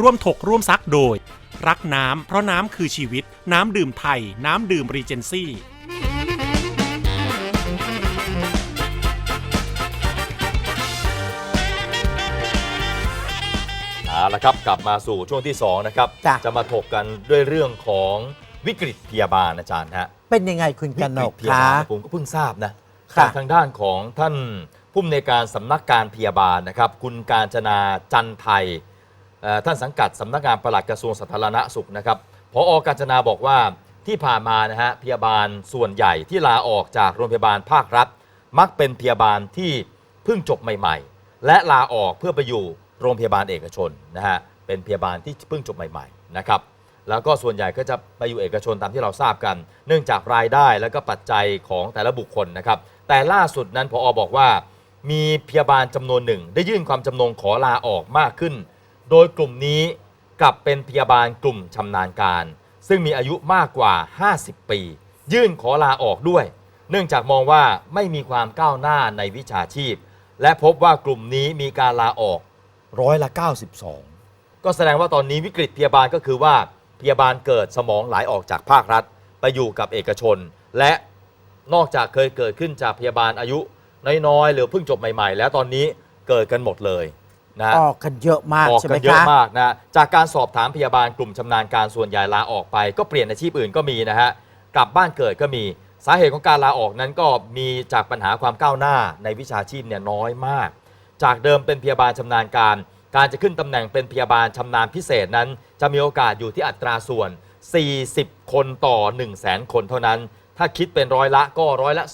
ร่วมถกร่วมซักโดย รักน้ำเพราะน้ำคือชีวิต น้ำดื่มไทย น้ำดื่มรีเจนซี่เอาละครับกลับมาสู่ช่วงที่ 2 นะครับ จ้ะ จะมาถกกันด้วยเรื่องของวิกฤตพยาบาลอาจารย์ฮะเป็นยังไงคุณกวินฤกตพยาคะ บาลผมก็เพิ่งทราบนะค่ะ จากทางด้านของท่านผู้อำนวยการสำนักการพยาบาลนะครับ คุณการจนาจันไทยเอ่อท่านสังกัดสำนักงานปลัดกระทรวงสาธารณสุขนะครับพออการจนาบอกว่าที่ผ่านมานะฮะพยาบาลส่วนใหญ่ที่ลาออกจากโรงพยาบาลภาครัฐ มักเป็นพยาบาลที่เพิ่งจบใหม่ ๆ และลาออกเพื่อไปอยู่โรงพยาบาลเอกชนนะฮะเป็นพยาบาลที่เพิ่งจบใหม่ๆนะครับแล้วก็ส่วนใหญ่ก็จะไปอยู่เอกชนตามที่เราทราบกัน เนื่องจากรายได้และก็ปัจจัยของแต่ละบุคคลนะครับ แต่ล่าสุดนั้นพออบอกว่า มีพยาบาลจำนวนหนึ่ง ได้ยื่นความจำนงขอลาออกมากขึ้น โดยกลุ่มนี้กลับเป็นพยาบาลกลุ่มชำนาญการ ซึ่งมีอายุมากกว่า 50 ปี ยื่นขอลาออกด้วย เนื่องจากมองว่าไม่มีความก้าวหน้าในวิชาชีพ และพบว่ากลุ่มนี้มีการลาออกร้อยละ 92 ก็แสดงว่าตอนนี้วิกฤตพยาบาลก็คือว่าพยาบาลเกิดสมองไหลออกจากภาครัฐ ไปอยู่กับเอกชน และนอกจากเคยเกิดขึ้นจากพยาบาลอายุน้อยๆหรือเพิ่งจบใหม่ ๆ แล้วตอนนี้เกิดกันหมดเลย นะออกกันเยอะมากออกใช่ไหกัมนเยอะคะมากนะจากการสอบถามพยาบาลกลุ่มชำนาญการส่วนใหญ่ลาออกไป ก็เปลี่ยนอาชีพอื่นก็มีนะฮะกลับบ้านเกิดก็มีสาเหตุของการลาออกนั้นก็มีจากปัญหาความก้าวหน้าในวิชาชีพเนี่ยน้อยมาก จากเดิมเป็นพยาบาลชำนาญการ การจะขึ้นตำแหน่งเป็นพยาบาลชำนาญพิเศษนั้น จะมีโอกาสอยู่ที่อัตราส่วน 40 คนต่อ 1 0 0 0 0แสนคนเท่านั้น ถ้าคิดเป็นร้อยละก็ร้อยละ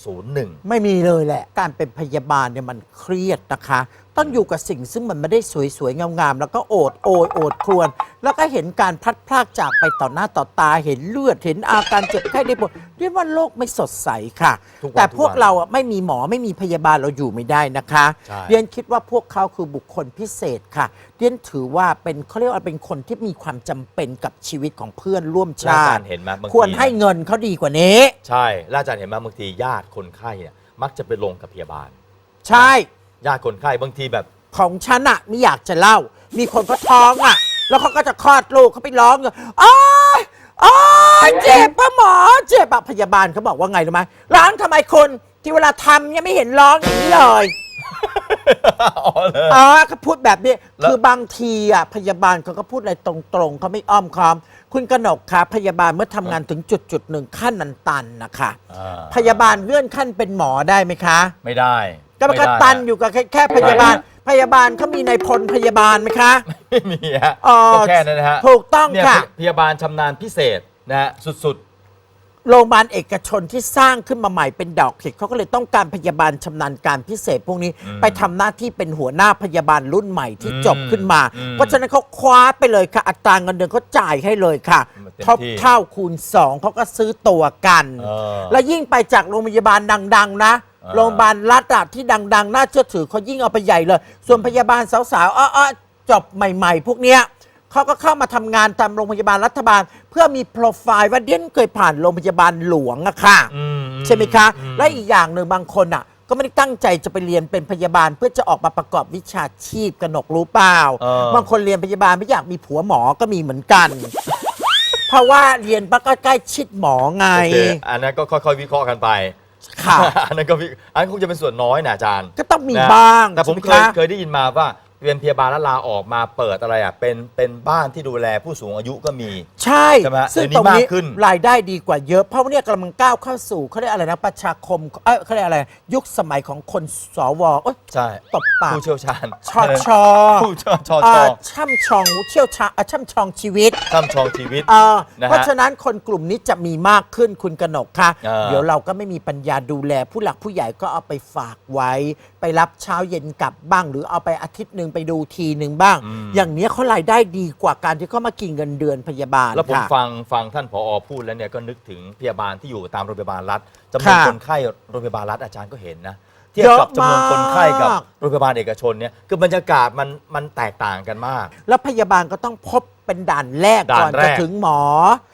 0.01 ไม่มีเลยแหละ การเป็นพยาบาลเนี่ยมันเครียดนะคะต้องอยู่กับสิ่งซึ่งมันไม่ได้สวยๆ งามๆ แล้วก็โอดโอยโอดครวญแล้วก็เห็นการพลัดพรากจากไปต่อหน้าต่อตาเห็นเลือดเห็นอาการเจ็บไข้ได้ปวดเรียกว่าโลกไม่สดใสค่ะ ทุกวันแต่พวกทุกวันเราอะไม่มีหมอไม่มีพยาบาลเราอยู่ไม่ได้นะคะใช่ เรียนคิดว่าพวกเขาคือบุคคลพิเศษค่ะเรียนถือว่าเป็นเขาเรียกว่าเป็นคนที่มีความจำเป็นกับชีวิตของเพื่อนร่วมและอาชาจารติย์เห็นไหมบางทีควรให้นะเงินเขาดีกว่านี้ ใช่แล้วอาจารย์เห็นไหมบางทีญาติคนไข้เนี่ยมักจะไปลงกับพยาบาล ใช่ ญาติคนไข้บางทีแบบ ของฉันอะไม่อยากจะเล่า มีคนเขาท้องอะแล้วเขาก็จะคลอดลูกเขาไปร้องอยู่อ้ายอ้ายเจ็บปะหมอ เจ็บอะพยาบาลเขาบอกว่าไงรู้ไหมร้องทำไมคุณที่เวลาทำยังไม่เห็นร้องอย่างนี้เลย อ๋อเลย อ๋อเขาพูดแบบนี้ แล้ว คือบางทีอะพยาบาลเขาก็พูดอะไรตรงๆเขาไม่อ้อมค้อม คุณกนกคะพยาบาลเมื่อทำงานถึงจุดจุดๆหนึ่งขั้นนันตันนะคะอ่าพยาบาลเลื่อนขั้นเป็นหมอได้ไหมคะ ไม่ได้ ก็มันก็ไได้ตันอยู่กับแค่แค่พยาบาล พยาบาลเขามีในายพลพยาบาลไหมคะ ไม่มีฮะอ๋อ ก็แค่นั้นนะฮะถูกต้องเนี่ยค่ะ พยาบาลชำนาญพิเศษนะฮะสุดโรงพยาบาลเอกชนที่สร้างขึ้นมาใหม่เป็นดอกเห็ดเขาก็เลยต้องการพยาบาลชำนาญการพิเศษ พวกนี้อืมไปทำหน้าที่เป็นหัวหน้าพยาบาลรุ่นใหม่ที่อืมจบขึ้นมาอืมเพราะฉะนั้นเขาคว้าไปเลยค่ะ อัตราเงินเดือนเขาจ่ายให้เลยค่ะเต็มที่ท็อปเท่าคูณสองเขาก็ซื้อตัวกัน เออ แล้วยิ่งไปจากโรงพยาบาลดัง ๆ นะอ่า โรงพยาบาลรัฐอะที่ดัง ๆ น่าเชื่อถือเขายิ่งเอาไปใหญ่เลย ส่วนพยาบาลสาวๆอ้อๆจบใหม่ ๆ พวกเนี้ยเขาก็เข้ามาทำงานตามโรงพยาบาลรัฐบาล เพื่อมีโปรไฟล์ว่าเดียนเคยผ่านโรงพยาบาลหลวงอะค่ะ อืมใช่ไหมคะ อืมและอีกอย่างหนึ่งบางคนอะ ก็ไม่ได้ตั้งใจจะไปเรียนเป็นพยาบาล เพื่อจะออกมาประกอบวิชาชีพกนกรู้เปล่า เออ บางคนเรียนพยาบาลไม่อยากมีผัวหมอก็มีเหมือนกัน เพราะว่าเรียนปั๊บก็ใกล้ชิดหมอไง โอเคอันนั้นก็ค่อยๆ วิเคราะห์กันไป ค่ะ อันนั้นก็วิอันนั้นคงจะเป็นส่วนน้อยนะอาจารย์ก็ต้องมีนะบ้างแต่ผมเคใช่ยไหะเคยได้ยินมาว่า เรียนพยาบาลแล้วลาออกมาเปิดอะไรอะเป็นเป็นบ้านที่ดูแลผู้สูงอายุก็มี ใช่ใช่ไหมซึ่งเดี๋ยวนี้ตรงนี้มากขึ้น รายได้ดีกว่าเยอะ เพราะว่าเนี่ยกำลังก้าวเข้าสู่เขาเรียกอะไรนะประชาคมเอ้ยเขาเรียกอะไร ยุคสมัยของคนสวเอ้ยใช่ตบปาก ผู้เชี่ยวชาญชอชอผู้ชอชอชเอ่ออช่ำชองเชี่ยวชาญเอ่อช่ำชองชีวิต ท่ำชองชีวิต เออนะฮะเพราะฉะนั้นคนกลุ่มนี้จะมีมากขึ้นคุณกนกค่ะเออ เดี๋ยวเราก็ไม่มีปัญญาดูแล ผู้หลักผู้ใหญ่ก็เอาไปฝากไว้ ไปรับเช้าเย็นกลับบ้าง หรือเอาไปอาทิตย์หนึ่งไปดูทีหนึ่งบ้างอย่างเนี้ยเขารายได้ดีกว่าการที่เขามากินเงินเดือนพยาบาลแล้วผมค่ะ ฟังฟังท่านผอพูดแล้วเนี่ยก็นึกถึงพยาบาลที่อยู่ตามโรงพยาบาลรัฐจำนวนค่ะคนไข้โรงพยาบาลรัฐอาจารย์ก็เห็นนะเทียบกับจำนวนคนไข้กับเยอะมากโรงพยาบาลเอกชนเนี่ยคือบรรยากาศมันมันแตกต่างกันมาก แล้วพยาบาลก็ต้องพบเป็นด่านแรกก่อนด่านแรจะกถึงหมอ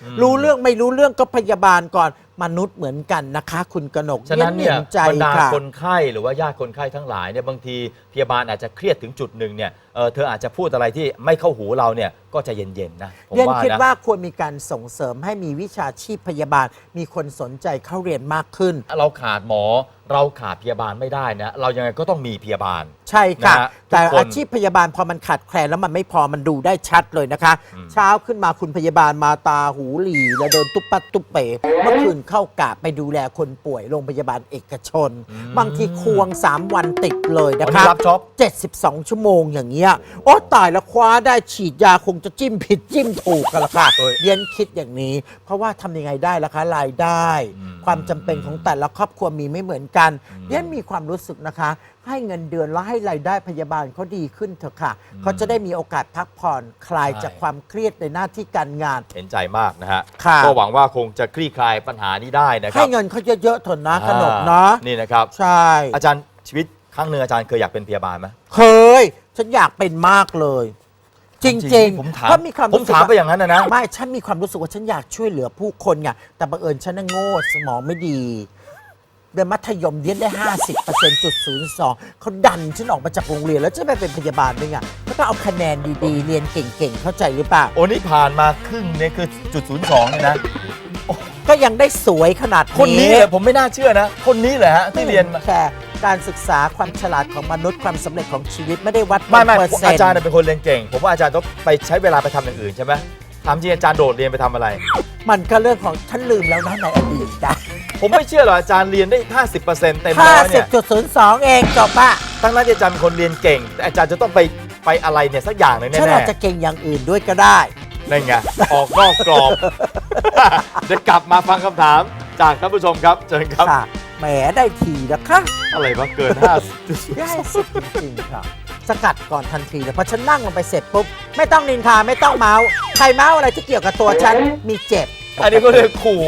อม รู้เรื่องไม่รู้เรื่องก็พยาบาลก่อน มนุษย์เหมือนกันนะคะ คุณกนกฉะนั้นเนี่ยห็ใจบรรดาค่ะ คนไข้หรือว่าญาติคนไข้ทั้งหลายเนี่ยบางทีพยาบาลอาจจะเครียดถึงจุดหนึ่งเนี่ยเออเธออาจจะพูดอะไรที่ไม่เข้าหูเราเนี่ยก็จะเย็นๆนะผมเรียนว่าคิดนะ ว่าควรมีการส่งเสริมให้มีวิชาชีพพยาบาล มีคนสนใจเข้าเรียนมากขึ้น เราขาดหมอ เราขาดพยาบาลไม่ได้นะ เรายังไงก็ต้องมีพยาบาล ใช่ค่ะ นะฮะแต่ทุกคนอาชีพพยาบาลพอมันขาดแคลนแล้วมันไม่พอมันดูได้ชัดเลยนะคะอืมเช้าขึ้นมาคุณพยาบาลมาตาหูหลีแล้วเดินตุ๊บปัดตุ๊บเป๋เมื่อคืนเข้ากะไปดูแลคนป่วยโรงพยาบาลเอกชน บางทีควง 3 วันติดเลยนะวันคะนี้รับจ็อบ72 ชั่วโมงอย่างเงี้ยโอ้ตายแล้วคว้าได้ฉีดยาคงจะจิ้มผิดจิ้มถูกกันละค่ะเอ้ยเรียนคิดอย่างนี้ เพราะว่าทำยังไงได้ล่ะคะรายได้อืมความจำเป็นของแต่ละครอบครัวมีไม่เหมือนกันอืมเรียนมีความรู้สึกนะคะ ให้เงินเดือนแล้วให้รายได้พยาบาลเขาดีขึ้นเถอะค่ะ เขาจะได้มีโอกาสพักผ่อนคลายใช่จากความเครียดในหน้าที่การงาน เห็นใจมากนะฮะ ค่ะก็หวังว่าคงจะคลี่คลายปัญหานี้ได้นะครัให้บเงินเขาเยอะๆเถอะนะขนมอ่าเนาะนี่นะครับ ใช่ อาจารย์ชีวิตครั้งหนึ่งอาจารย์เคยอยากเป็นพยาบาลไหมเคย ฉันอยากเป็นมากเลย จริงๆผมถามเพราะมีความผมรู้สึกถามว่าไปอย่างนั้นนะนะ ไม่ฉันมีความรู้สึกว่าฉันอยากช่วยเหลือผู้คนไงแต่บังเอิญฉันน่ะโง่สมองไม่ดี เรียนมัธยมเรียนได้ 50จุดศูนย์สองเขาดันฉันออกมาจากโรงเรียนแล้วจะไปเป็นพยาบาลได้ไงก็ต้องเอาคะแนนดีๆ เรียนเก่งๆ เข้าใจหรือเปล่า โอ้นี่ผ่านมาครึ่งเนี่ยคือจุดศูนย์สองเนี่ยนะ ก็ยังได้สวยขนาดคนนี้เลยผมไม่น่าเชื่อนะ คนนี้แหละฮะที่เรียนมาแค่การศึกษาความฉลาดของมนุษย์ความสำเร็จของชีวิตไม่ได้วัดไม่ไม่เป็นเปอร์เซ็นอาต์จารย์เป็นคนเรียนเก่ง ผมว่าอาจารย์ต้องไปใช้เวลาไปทำอย่างอื่นใช่ไหมถามจริงอาจารย์โดดเรียนไปทำอะไร มันก็เรื่องของฉันลืมแล้วนะในอดีตนะ ผมไม่เชื่อหรอกอาจารย์เรียนได้ 50%เต็มห้าร้อยสิเนี่บยจุดศูนย์สองเองจบอะทั้งนั้นที่อาจารย์เป็นคนเรียนเก่ง แต่อาจารย์จะต้องไปไปอะไรเนี่ยสักอย่างหนึ่งฉันแน่อาจจะเก่งอย่างอื่นด้วยก็ได้ ๆนั่นไงออกนอกกรอบ เดี๋ยวกลับมาฟังคำถามจากท่านผู้ชมครับเชิญครับ ค่ะ แหมได้ทีนะคะอะไรวะเกิน50 ได้สิจริงๆค่ะ สกัดก่อนทันทีเลยพอฉันนั่งลงไปเสร็จปุ๊บ ไม่ต้องนินทาไม่ต้องเมาส์ใครเมาส์อะไรที่เกี่ยวกับตัวฉันมีเจ็บ อันนี้ก็เลยขู่